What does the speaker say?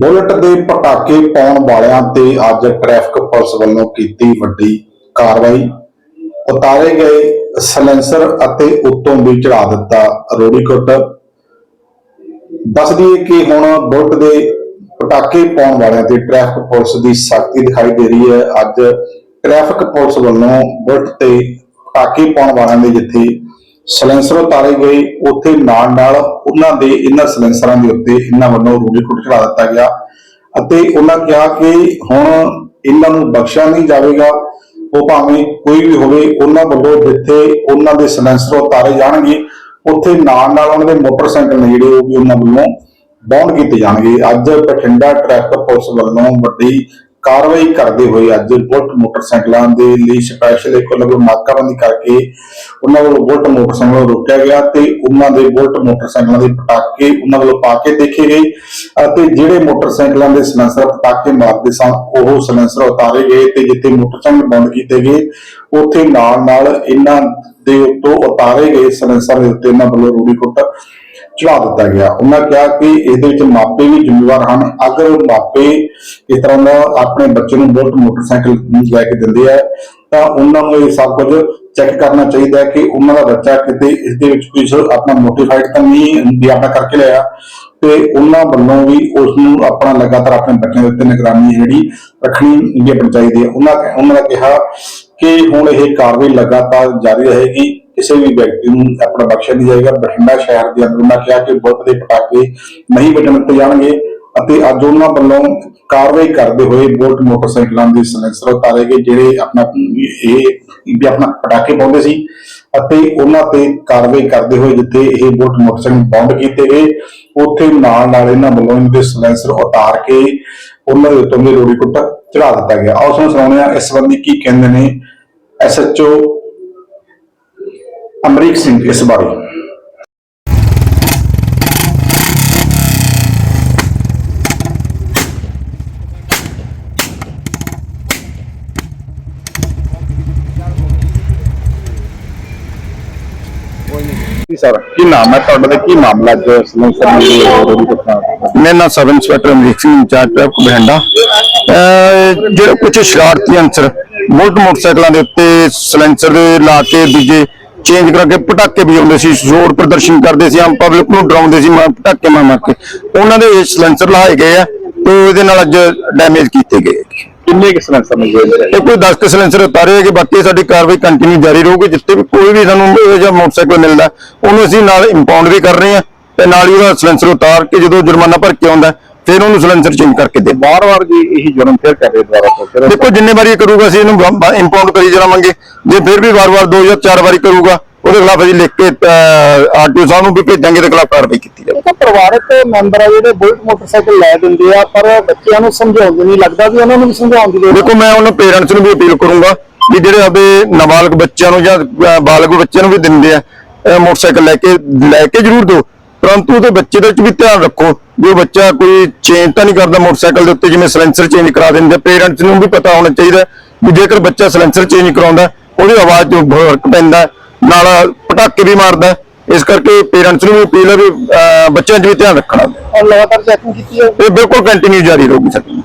Bullet ਦੇ ਪਟਾਕੇ ਪਾਉਣ ਵਾਲਿਆਂ ਤੇ ਅੱਜ ਟ੍ਰੈਫਿਕ ਪੁਲਿਸ ਵੱਲੋਂ ਕੀਤੀ ਵੱਡੀ ਕਾਰਵਾਈ। ਉਤਾਰੇ ਗਏ ਸਲੈਂਸਰ ਅਤੇ ਉੱਤੋਂ ਵੀ ਚੜਾ ਦਿੱਤਾ ਰੋੜੀਕੁੱਟ ਦੱਸ ਦਈਏ ਕਿ ਹੁਣ ਬੁਲਟ ਦੇ ਪਟਾਕੇ ਪਾਉਣ ਵਾਲਿਆਂ ਤੇ ਟ੍ਰੈਫਿਕ ਪੁਲਿਸ ਦੀ ਸਖਤੀ ਦਿਖਾਈ ਦੇ ਰਹੀ ਹੈ। ਅੱਜ ਟ੍ਰੈਫਿਕ ਪੁਲਿਸ ਵੱਲੋਂ ਬੁਲਟ ਤੇ ਪਟਾਕੇ ਪਾਉਣ ਵਾਲਿਆਂ ਦੇ ਜਿੱਥੇ ਸਲੈਂਸਰ ਉਤਾਰੇ ਗਏ। ਉੱਥੇ ਨਾਲ ਨਾਲ ਉਹਨਾਂ ਦੇ ਇਹਨਾਂ ਸਲੈਂਸਰਾਂ ਦੇ ਉੱਤੇ ਇਹਨਾਂ ਵੱਲੋਂ ਰੂੜੀ ਕੁੱਟ ਚੜਾ ਦਿੱਤਾ ਗਿਆ ਅਤੇ ਉਹਨਾਂ ਕਿਹਾ ਕਿ ਹੁਣ ਇਹਨਾਂ ਨੂੰ ਬਖਸ਼ਿਆ ਨਹੀਂ ਜਾਵੇਗਾ। ਉਹ ਭਾਵੇਂ ਕੋਈ ਵੀ ਹੋਵੇ, ਉਹਨਾਂ ਵੱਲੋਂ ਜਿੱਥੇ ਉਹਨਾਂ ਦੇ ਸਲੈਂਸਰ ਉਤਾਰੇ ਜਾਣਗੇ, ਉੱਥੇ ਨਾਲ ਨਾਲ ਉਹਨਾਂ ਦੇ ਮੋਟਰਸਾਈਕਲ ਨੇ ਜਿਹੜੇ ਉਹ ਵੀ ਉਹਨਾਂ ਵੱਲੋਂ ਬੌਂਡ ਕੀਤੇ ਜਾਣਗੇ। ਅੱਜ ਬਠਿੰਡਾ ਟ੍ਰੈਫਿਕ ਪੁਲਿਸ ਵੱਲੋਂ ਵੱਡੀ ਕਾਰਵਾਈ ਕਰਦੇ ਹੋਏ ਅੱਜ ਬੁਲਟ ਮੋਟਰਸਾਈਕਲਾਂ ਦੇ ਲਈ ਸਪੈਸ਼ਲ ਇੱਕ ਲਗੋ ਨਾਕਾਬੰਦੀ ਕਰਕੇ ਉਹਨਾਂ ਵੱਲੋਂ ਬੁਲਟ ਮੋਟਰਸਾਈਕਲ ਨੂੰ ਰੋਕਿਆ ਗਿਆ ਤੇ ਉਹਨਾਂ ਦੇ ਬੁਲਟ ਮੋਟਰਸਾਈਕਲਾਂ ਦੇ ਪਟਾਕੇ ਉਹਨਾਂ ਵੱਲੋਂ ਪਾ ਕੇ ਦੇਖੇ ਗਏ ਅਤੇ ਜਿਹੜੇ ਮੋਟਰਸਾਈਕਲਾਂ ਦੇ ਸਲੈਂਸਰ ਪਟਾਕੇ ਮਾਰਦੇ ਸਨ, ਉਹ ਸਲੈਂਸਰ ਉਤਾਰੇ ਗਏ ਤੇ ਜਿੱਥੇ ਮੋਟਰਸਾਈਕਲ ਬੰਦ ਕੀਤੇ ਗਏ, ਉੱਥੇ ਨਾਲ ਨਾਲ ਇਹਨਾਂ ਦੇ ਉੱਤੋਂ ਉਤਾਰੇ ਗਏ ਸਲੈਂਸਰ ਦੇ ਉੱਤੇ ਇਹਨਾਂ ਵੱਲੋਂ ਰੂੜੀ ਕੁੱਟ ਚੜਾ ਦਿੱਤਾ ਗਿਆ। ਉਹਨਾਂ ਕਿਹਾ ਕਿ ਇਹਦੇ ਵਿੱਚ ਮਾਪੇ ਵੀ ਜ਼ਿੰਮੇਵਾਰ ਹਨ। ਅਗਰ ਮਾਪੇ ਇਸ ਤਰ੍ਹਾਂ ਦਾ ਆਪਣੇ ਬੱਚੇ ਨੂੰ ਬੁਲਟ ਮੋਟਰਸਾਈਕਲ ਲੈ ਕੇ ਦਿੰਦੇ ਆ, ਤਾਂ ਉਹਨਾਂ ਨੂੰ ਇਹ ਸਭ ਕੁਝ ਚੈੱਕ ਕਰਨਾ ਚਾਹੀਦਾ ਹੈ ਕਿ ਉਹਨਾਂ ਦਾ ਬੱਚਾ ਕਿਤੇ ਇਸ ਦੇ ਵਿੱਚ ਕੁਝ ਆਪਣਾ ਮੋਟੀਫਾਈਡ ਤਾਂ ਨਹੀਂ ਵੀ ਆਪਣਾ ਕਰਕੇ ਲਿਆ। ਤੇ ਉਹਨਾਂ ਵੱਲੋਂ ਵੀ ਉਸ ਨੂੰ ਆਪਣਾ ਲਗਾਤਾਰ ਆਪਣੇ ਬੱਚਿਆਂ ਦੇ ਉੱਤੇ ਨਿਗਰਾਨੀ ਜਿਹੜੀ ਰੱਖਣੀ ਵੀ ਚਾਹੀਦੀ ਹੈ। ਉਹਨਾਂ ਉਹਨਾਂ ਦਾ ਕਿਹਾ ਕਿ ਹੁਣ ਇਹ ਕਾਰਵਾਈ ਲਗਾਤਾਰ ਜਾਰੀ ਰਹੇਗੀ। ਕਿਸੇ ਵੀ ਵਿਅਕਤੀ ਨੂੰ ਆਪਣਾ ਬਖਸ਼ਿਆ ਨਹੀਂ ਜਾਏਗਾ। ਬਠਿੰਡਾ ਸ਼ਹਿਰ ਦੇ ਅੰਦਰ ਉਹਨਾਂ ਕਿਹਾ ਕਿ ਬੁੱਤ ਦੇ ਪਟਾਕੇ ਨਹੀਂ ਵੱਜਣ ਦਿੱਤੇ ਜਾਣਗੇ ਅਤੇ ਅੱਜ ਉਹਨਾਂ ਵੱਲੋਂ ਕਾਰਵਾਈ ਕਰਦੇ ਹੋਏ ਬੁਲਟ ਮੋਟਰਸਾਈਕਲਾਂ ਦੇ ਸਲੈਂਸਰ ਉਤਾਰੇ ਗਏ, ਜਿਹੜੇ ਆਪਣਾ, ਇਹ ਵੀ ਆਪਣਾ ਪਟਾਕੇ ਪਾਉਂਦੇ ਸੀ ਅਤੇ ਉਹਨਾਂ ਤੇ ਕਾਰਵਾਈ ਕਰਦੇ ਹੋਏ ਜਿੱਥੇ ਇਹ ਬੋਲਟ ਮੋਟਰਸਾਈਕਲ ਬੰਦ ਕੀਤੇ ਗਏ, ਉੱਥੇ ਨਾਲ ਨਾਲ ਇਹਨਾਂ ਵੱਲੋਂ ਇਹਨਾਂ ਸਲੈਂਸਰ ਉਤਾਰ ਕੇ ਉਹਨਾਂ ਦੇ ਉੱਤੇ ਰੋੜੀ ਕੁੱਟ ਚੜਾ ਦਿੱਤਾ ਗਿਆ। ਆਓ ਤੁਹਾਨੂੰ ਸੁਣਾਉਂਦੇ ਹਾਂ ਇਸ ਸੰਬੰਧੀ ਕੀ ਕਹਿੰਦੇ ਨੇ ਐਸਐਚਓ ਅਮਰੀਕ ਸਿੰਘ ਇਸ ਬਾਰੇ। ਜੀ ਸਰ ਕੀ ਨਾਮ ਹੈ? ਤੁਹਾਡਾ ਤੇ ਕੀ ਮਾਮਲਾ ਅੱਜ ਸਲੈਂਸਰ ਦੀ ਰੋੜੀ ਮੇਰਾ ਨਾਮ sub inspector Amrik Singh incharge traffic Bathinda. ਅਹ ਜਿਹੜੇ ਕੁਝ ਸ਼ਰਾਰਤੀ ਅੰਸਰ ਬੁਲਟ ਮੋਟਰਸਾਈਕਲਾਂ ਦੇ ਉੱਤੇ ਸਲੈਂਸਰ ਲਾ ਕੇ ਦੂਜੇ ਚੇਂਜ ਕਰਕੇ ਪਟਾਕੇ ਵਜਾਉਂਦੇ ਸੀ ਜ਼ੋਰ ਪ੍ਰਦਰਸ਼ਨ ਕਰਦੇ ਸੀ ਆਮ ਪਬਲਿਕ ਨੂੰ ਡਰਾਉਂਦੇ ਸੀ ਮਾਰ ਪਟਾਕੇ ਮਾਰ ਮਾਰ ਕੇ। ਉਹਨਾਂ ਦੇ ਇਹ ਸਲੈਂਸਰ ਲਾਏ ਗਏ ਆ ਤੇ ਇਹਦੇ ਨਾਲ ਅੱਜ ਡੈਮੇਜ ਕੀਤੇ ਗਏ ਕਿੰਨੇ ਕਿ ਸਲੈਂਸਰ ਮਿਲ ਗਏ ਇਹ ਕੋਈ 10 ਕੁ ਸਿਲੰਡਰ ਉਤਾਰੇ ਹੈਗੇ ਬਾਕੀ ਸਾਡੀ ਕਾਰਵਾਈ ਕੰਟੀਨਿਊ ਜਾਰੀ ਰਹੂਗੀ ਜਿੱਥੇ ਵੀ ਕੋਈ ਵੀ ਸਾਨੂੰ ਇਹੋ ਜਿਹਾ ਮੋਟਰਸਾਈਕਲ ਮਿਲਦਾ ਉਹਨੂੰ ਅਸੀਂ ਨਾਲ ਇੰਪਾਊਂਡ ਵੀ ਕਰ ਰਹੇ ਹਾਂ ਤੇ ਨਾਲ ਹੀ ਉਹਦਾ ਸਿਲੰਡਰ ਉਤਾਰ ਕੇ ਜਦੋਂ ਜੁਰਮਾਨਾ ਭਰ ਕੇ ਆਉਂਦਾ ਫਿਰ ਉਹਨੂੰ ਸਿਲੰਡਰ ਚੇਂਜ ਕਰਕੇ ਦੇ। ਵਾਰ-ਵਾਰ ਜੀ ਇਹੀ ਜੁਰਮ ਫਿਰ ਕਰ ਰਹੇ ਤੋਂ। ਫਿਰ ਦੇਖੋ ਜਿੰਨੇ ਵਾਰੀ ਇਹ ਕਰੂਗਾ ਅਸੀਂ ਇਹਨੂੰ ਇੰਪਾਊਂਡ ਕਰੀ ਜਾਵਾਂਗੇ ਜੇ ਫਿਰ ਵੀ ਵਾਰ-ਵਾਰ ਦੋ ਜਾਂ ਚਾਰ ਵਾਰੀ ਕਰੂਗਾ ਉਹਦੇ ਖਿਲਾਫ ਅਸੀਂ ਲਿਖ ਕੇ ਆਰਟੀਓ ਸਾਹਿਬ ਨੂੰ ਵੀ ਭੇਜਾਂਗੇ ਤੇ ਖਿਲਾਫ ਕਾਰਵਾਈ ਕੀਤੀ ਜਾਵੇ ਤਾਂ ਪਰਿਵਾਰਕ ਮੈਂਬਰ ਆ ਜਿਹੜੇ ਬੁਲਟ ਮੋਟਰਸਾਈਕਲ ਲੈ ਦਿੰਦੇ ਆ ਪਰ ਬੱਚਿਆਂ ਨੂੰ ਸਮਝਾਉਂਦੇ ਨਹੀਂ ਲੱਗਦਾ ਵੀ ਉਹਨਾਂ ਨੂੰ ਵੀ ਸਮਝਾਉਣ ਦੀ ਲੋੜ ਦੇਖੋ ਮੈਂ ਉਹਨਾਂ ਪੇਰੈਂਟਸ ਨੂੰ ਵੀ ਅਪੀਲ ਕਰੂੰਗਾ ਵੀ ਜਿਹੜੇ ਆਪਦੇ ਨਾਬਾਲਗ ਬੱਚਿਆਂ ਨੂੰ ਜਾਂ ਬਾਲਗ ਬੱਚਿਆਂ ਨੂੰ ਵੀ ਦਿੰਦੇ ਆ ਮੋਟਰਸਾਈਕਲ ਲੈ ਕੇ ਲੈ ਕੇ ਜ਼ਰੂਰ ਦਿਓ ਪਰੰਤੂ ਉਹਦੇ ਬੱਚੇ ਦੇ ਵਿੱਚ ਵੀ ਧਿਆਨ ਰੱਖੋ। ਜੋ ਬੱਚਾ ਕੋਈ ਚੇਂਜ ਤਾਂ ਨਹੀਂ ਕਰਦਾ ਮੋਟਰਸਾਈਕਲ ਦੇ ਉੱਤੇ ਜਿਵੇਂ ਸਲੈਂਸਰ ਚੇਂਜ ਕਰਾ ਦਿੰਦੇ ਪੇਰੈਂਟਸ ਨੂੰ ਵੀ ਪਤਾ ਹੋਣਾ ਚਾਹੀਦਾ ਵੀ ਜੇਕਰ ਬੱਚਾ ਸਲੈਂਸਰ ਚੇਂਜ ਕਰਾਉਂਦਾ ਉਹਦੀ ਆਵਾਜ਼ 'ਚ ਫ਼ਰਕ ਪੈਂਦਾ ਨਾਲ ਪਟਾਕੇ ਵੀ ਮਾਰਦਾ। ਇਸ ਕਰਕੇ ਪੇਰੈਂਟਸ ਨੂੰ ਵੀ ਅਪੀਲ ਹੈ ਵੀ ਬੱਚਿਆਂ 'ਚ ਵੀ ਧਿਆਨ ਰੱਖਣਾ। ਔਰ ਲਗਾਤਾਰ ਚੈਕਿੰਗ ਕੀਤੀ ਹੈ ਇਹ ਬਿਲਕੁਲ ਕੰਟੀਨਿਊ ਜਾਰੀ ਰਹੂਗੀ ਸਾਡੀ।